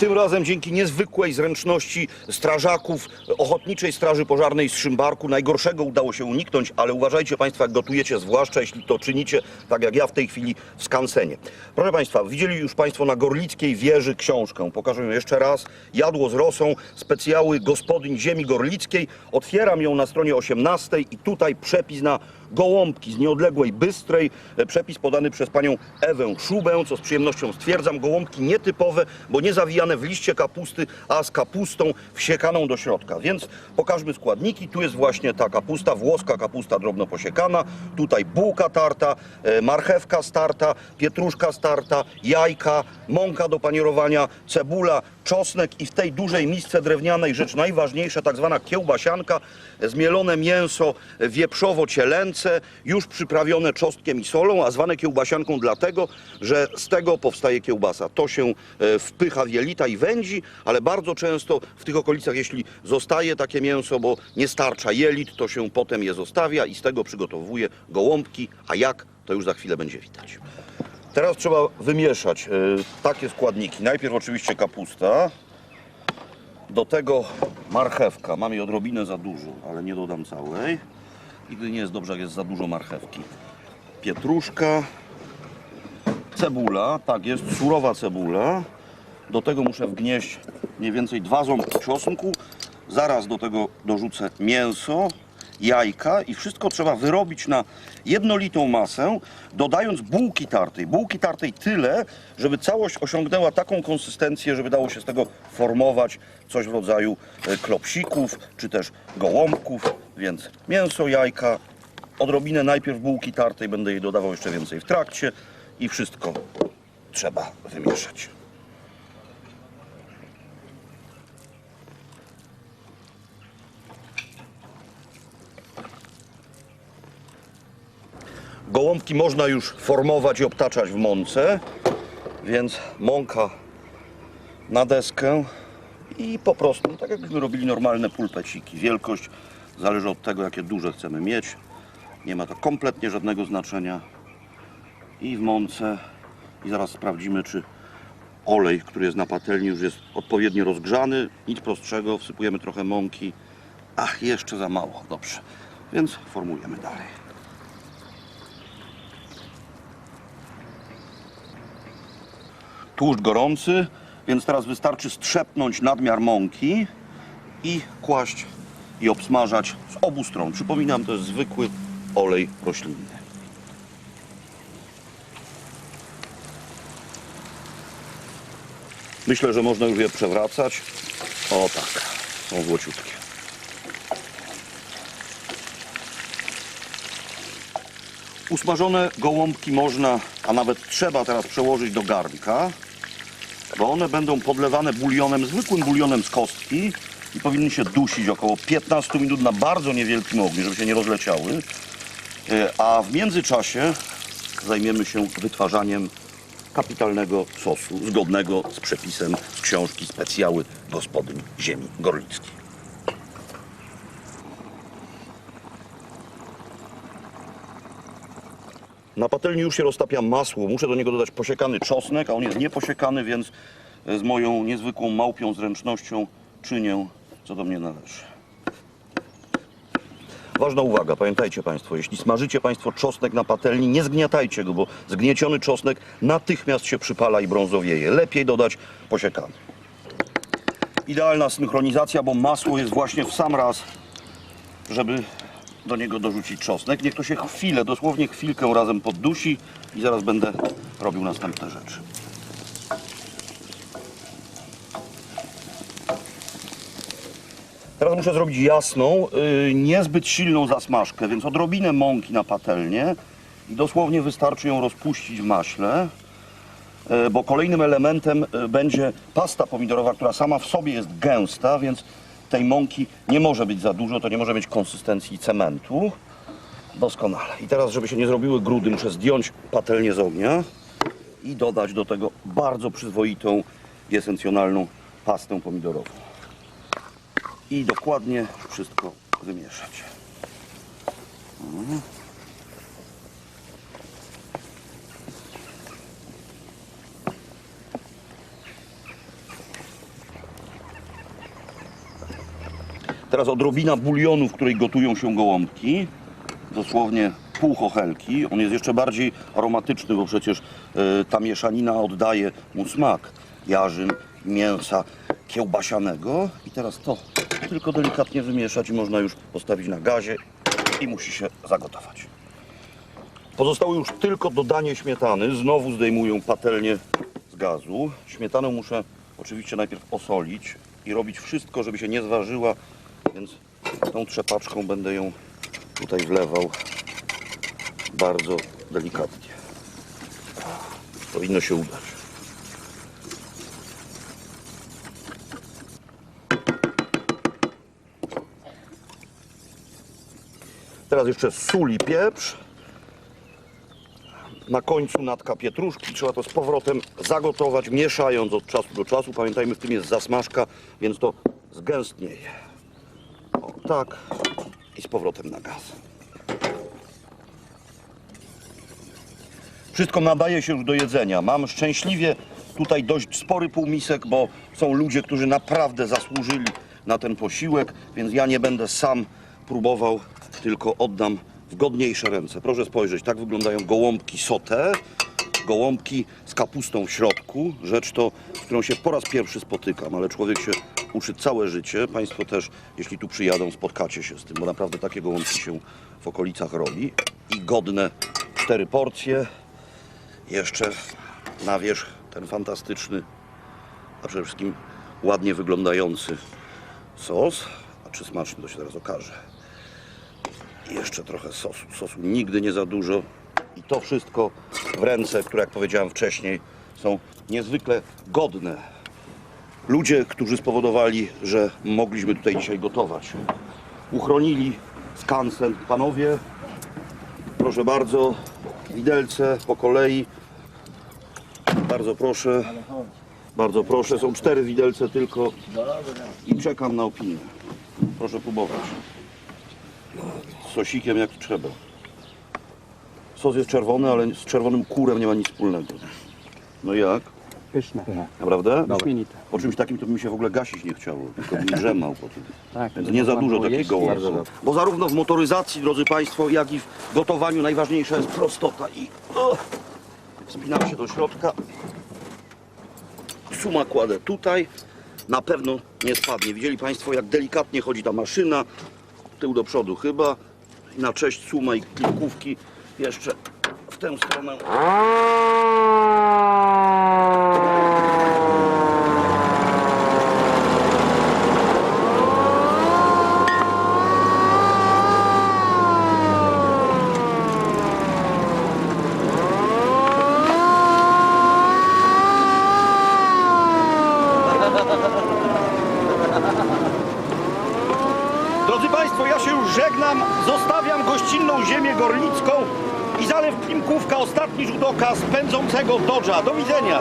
Tym razem dzięki niezwykłej zręczności strażaków Ochotniczej Straży Pożarnej z Szymbarku najgorszego udało się uniknąć, ale uważajcie Państwo, jak gotujecie, zwłaszcza jeśli to czynicie tak jak ja w tej chwili w skansenie. Proszę Państwa, widzieli już Państwo na Gorlickiej Wieży książkę. Pokażę ją jeszcze raz. Jadło z rosą, specjały gospodyń ziemi gorlickiej. Otwieram ją na stronie 18 i tutaj przepis na gołąbki z nieodległej Bystrej. E, Przepis podany przez panią Ewę Szubę, co z przyjemnością stwierdzam. Gołąbki nietypowe, bo nie zawijane w liście kapusty, a z kapustą wsiekaną do środka. Więc pokażmy składniki. Tu jest właśnie ta kapusta, włoska kapusta drobno posiekana. Tutaj bułka tarta, e, marchewka starta, pietruszka starta, jajka, mąka do panierowania, cebula, czosnek i w tej dużej misce drewnianej rzecz najważniejsza, tak zwana kiełbasianka, zmielone mięso wieprzowo-cielęce, już przyprawione czosnkiem i solą, a zwane kiełbasianką dlatego, że z tego powstaje kiełbasa. To się e, wpycha w jelita i wędzi, ale bardzo często w tych okolicach, jeśli zostaje takie mięso, bo nie starcza jelit, to się potem je zostawia i z tego przygotowuje gołąbki, a jak, to już za chwilę będzie widać. Teraz trzeba wymieszać e, takie składniki. Najpierw oczywiście kapusta, do tego marchewka. Mam jej odrobinę za dużo, ale nie dodam całej. Nigdy nie jest dobrze, jak jest za dużo marchewki. Pietruszka, cebula, tak jest, surowa cebula. Do tego muszę wgnieść mniej więcej dwa ząbki czosnku. Zaraz do tego dorzucę mięso, jajka i wszystko trzeba wyrobić na jednolitą masę, dodając bułki tartej. Bułki tartej tyle, żeby całość osiągnęła taką konsystencję, żeby dało się z tego formować coś w rodzaju e, klopsików czy też gołąbków. Więc mięso, jajka, odrobinę najpierw bułki tartej, będę jej dodawał jeszcze więcej w trakcie i wszystko trzeba wymieszać. Gołąbki można już formować i obtaczać w mące, więc mąka na deskę i po prostu, tak jakbyśmy robili normalne pulpeciki. Wielkość zależy od tego, jakie duże chcemy mieć. Nie ma to kompletnie żadnego znaczenia. I w mące. I zaraz sprawdzimy, czy olej, który jest na patelni, już jest odpowiednio rozgrzany. Nic prostszego, wsypujemy trochę mąki. Ach, jeszcze za mało. Dobrze. Więc formujemy dalej. tłuszcz gorący, więc teraz wystarczy strzepnąć nadmiar mąki i kłaść i obsmażać z obu stron. Przypominam, to jest zwykły olej roślinny. Myślę, że można już je przewracać. O tak, są złociutkie. Usmażone gołąbki można, a nawet trzeba teraz przełożyć do garnka, bo one będą podlewane bulionem, zwykłym bulionem z kostki i powinny się dusić około 15 minut na bardzo niewielkim ogniu, żeby się nie rozleciały. E, A w międzyczasie zajmiemy się wytwarzaniem kapitalnego sosu, zgodnego z przepisem z książki Specjały Gospodyń Ziemi Gorlickiej. Na patelni już się roztapia masło. Muszę do niego dodać posiekany czosnek, a on jest nieposiekany, więc z moją niezwykłą małpią zręcznością czynię, co do mnie należy. Ważna uwaga, pamiętajcie Państwo, jeśli smażycie Państwo czosnek na patelni, nie zgniatajcie go, bo zgnieciony czosnek natychmiast się przypala i brązowieje. Lepiej dodać posiekany. Idealna synchronizacja, bo masło jest właśnie w sam raz, żeby do niego dorzucić czosnek. Niech to się chwilę, dosłownie chwilkę razem poddusi i zaraz będę robił następne rzeczy. Teraz muszę zrobić jasną, yy, niezbyt silną zasmażkę, więc odrobinę mąki na patelnię i dosłownie wystarczy ją rozpuścić w maśle, yy, bo kolejnym elementem yy, będzie pasta pomidorowa, która sama w sobie jest gęsta, więc tej mąki nie może być za dużo, to nie może mieć konsystencji cementu. Doskonale. I teraz, żeby się nie zrobiły grudy, muszę zdjąć patelnię z ognia i dodać do tego bardzo przyzwoitą esencjonalną pastę pomidorową i dokładnie wszystko wymieszać. Mhm. Teraz odrobina bulionu, w której gotują się gołąbki. Dosłownie pół chochelki. On jest jeszcze bardziej aromatyczny, bo przecież y, ta mieszanina oddaje mu smak jarzyn, mięsa kiełbasianego. I teraz to tylko delikatnie wymieszać i można już postawić na gazie i musi się zagotować. Pozostało już tylko dodanie śmietany. Znowu zdejmuję patelnię z gazu. Śmietanę muszę oczywiście najpierw osolić i robić wszystko, żeby się nie zważyła, więc tą trzepaczką będę ją tutaj wlewał bardzo delikatnie. Powinno się udać. Teraz jeszcze sól i pieprz. Na końcu natka pietruszki. Trzeba to z powrotem zagotować, mieszając od czasu do czasu. Pamiętajmy, w tym jest zasmażka, więc to zgęstnieje. O, tak. I z powrotem na gaz. Wszystko nadaje się już do jedzenia. Mam szczęśliwie tutaj dość spory półmisek, bo są ludzie, którzy naprawdę zasłużyli na ten posiłek, więc ja nie będę sam próbował, tylko oddam w godniejsze ręce. Proszę spojrzeć, tak wyglądają gołąbki sote, gołąbki z kapustą w środku, rzecz to, z którą się po raz pierwszy spotykam, ale człowiek się uczy całe życie. Państwo też, jeśli tu przyjadą, spotkacie się z tym, bo naprawdę takie gołąbki się w okolicach robi. I godne cztery porcje. Jeszcze na wierzch ten fantastyczny, a przede wszystkim ładnie wyglądający sos. A czy smaczny, to się teraz okaże. Jeszcze trochę sosu. Sosu nigdy nie za dużo. I to wszystko w ręce, które, jak powiedziałem wcześniej, są niezwykle godne. Ludzie, którzy spowodowali, że mogliśmy tutaj dzisiaj gotować. Uchronili skansen. Panowie, proszę bardzo, widelce po kolei. Bardzo proszę. Bardzo proszę. Są cztery widelce tylko i czekam na opinię. Proszę próbować. Z sosikiem jak trzeba. Sos jest czerwony, ale z czerwonym kurem nie ma nic wspólnego. No jak? Pyszne. Naprawdę? Wyśmienite. Po czymś takim to by mi się w ogóle gasić nie chciało, tylko bym drzemał po tym. Tak, Więc nie za dużo takich gołąbków. Bo zarówno w motoryzacji, drodzy Państwo, jak i w gotowaniu najważniejsza jest prostota. I o, spinam się do środka. Suma kładę tutaj. Na pewno nie spadnie. Widzieli Państwo, jak delikatnie chodzi ta maszyna. Tył do przodu chyba. Na cześć suma i klikówki jeszcze w tę stronę. Drodzy Państwo, ja się już żegnam, zostawiam gościnną ziemię gorlicką i zalew Klimkówka, ostatni rzut oka z pędzącego Dodża. Do widzenia!